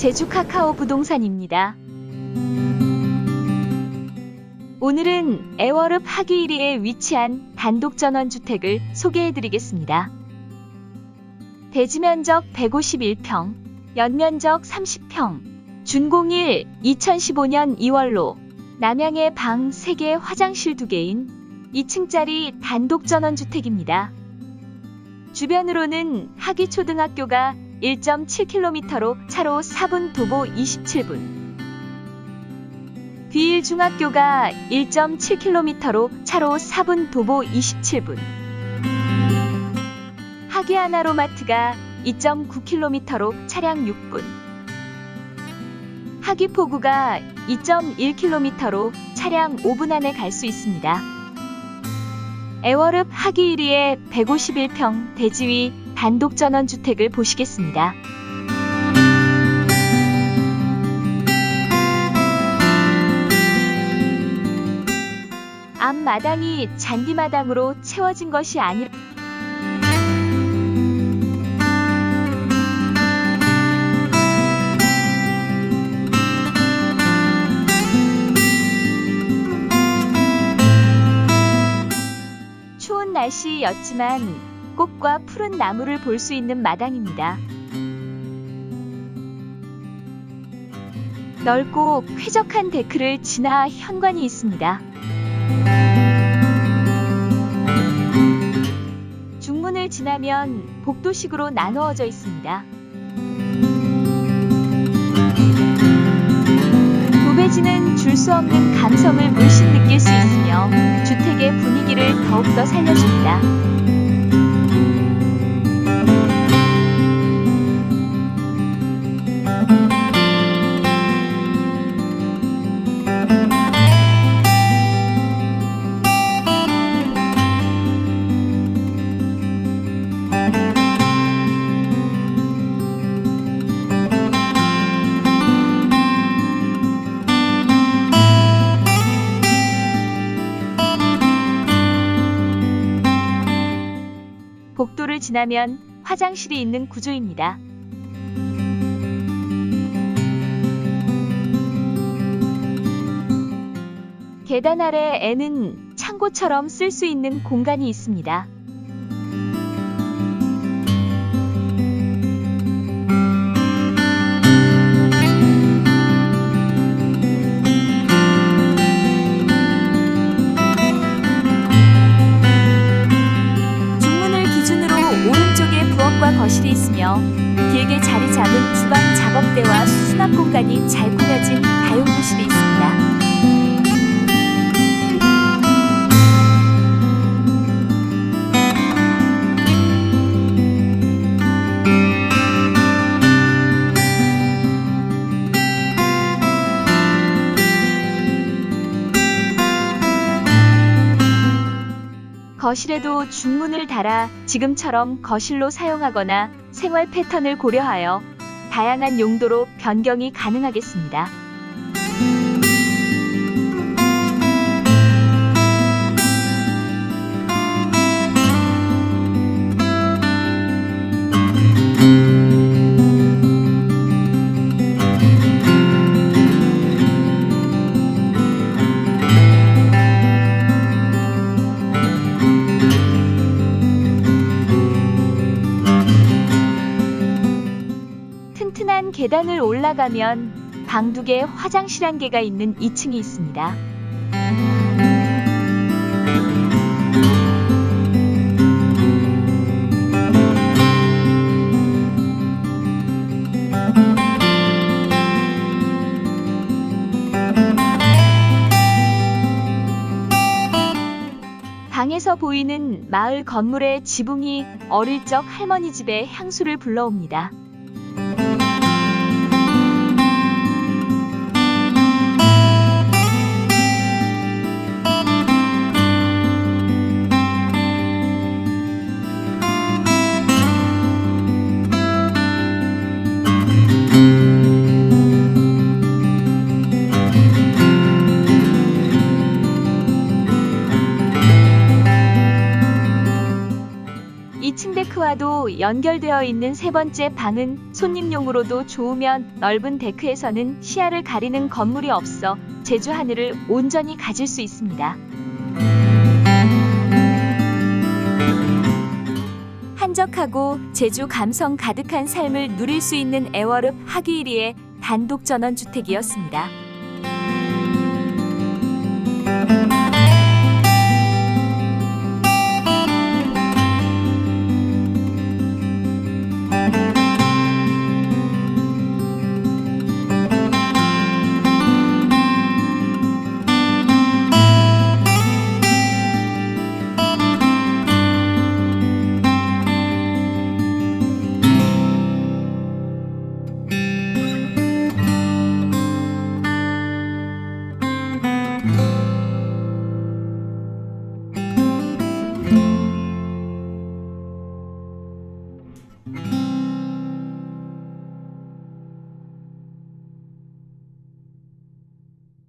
제주 카카오 부동산입니다. 오늘은 애월읍 하기일리에 위치한 단독 전원주택을 소개해 드리겠습니다. 대지 면적 151평, 연면적 30평, 준공일 2015년 2월로 남양의 방 3개 화장실 2개인 2층짜리 단독 전원주택입니다. 주변으로는 하기초등학교가 1.7km로 차로 4분 도보 27분. 귀일중학교가 1.7km로 차로 4분 도보 27분. 하기하나로마트가 2.9km로 차량 6분. 하기포구가 2.1km로 차량 5분 안에 갈 수 있습니다. 애월읍 하기일리의 151평 대지위 단독 전원주택을 보시겠습니다. 앞마당이 잔디마당으로 채워진 것이 아니라 날씨였지만 꽃과 푸른 나무를 볼 수 있는 마당입니다. 넓고 쾌적한 데크를 지나 현관이 있습니다. 중문을 지나면 복도식으로 나누어져 있습니다. 도배지는 줄 수 없는 감성을 물씬 느낄 수 있으며 주택의 분위기를 더욱더 살려줍니다. 복도를 지나면 화장실이 있는 구조입니다. 계단 아래 에는 창고처럼 쓸 수 있는 공간이 있습니다. 있으며 길게 자리 잡은 주방 작업대와 수납 공간이 잘 꾸며진 다용도실이 있습니다. 거실에도 중문을 달아 지금처럼 거실로 사용하거나 생활 패턴을 고려하여 다양한 용도로 변경이 가능하겠습니다. 계단을 올라가면 방 두 개, 화장실 한 개가 있는 2층이 있습니다. 방에서 보이는 마을 건물의 지붕이 어릴 적 할머니 집에 향수를 불러옵니다. 2층 데크와도 연결되어 있는 세 번째 방은 손님용으로도 좋으면 넓은 데크에서는 시야를 가리는 건물이 없어 제주 하늘을 온전히 가질 수 있습니다. 한적하고 제주 감성 가득한 삶을 누릴 수 있는 애월읍 하기일이의 단독 전원 주택이었습니다.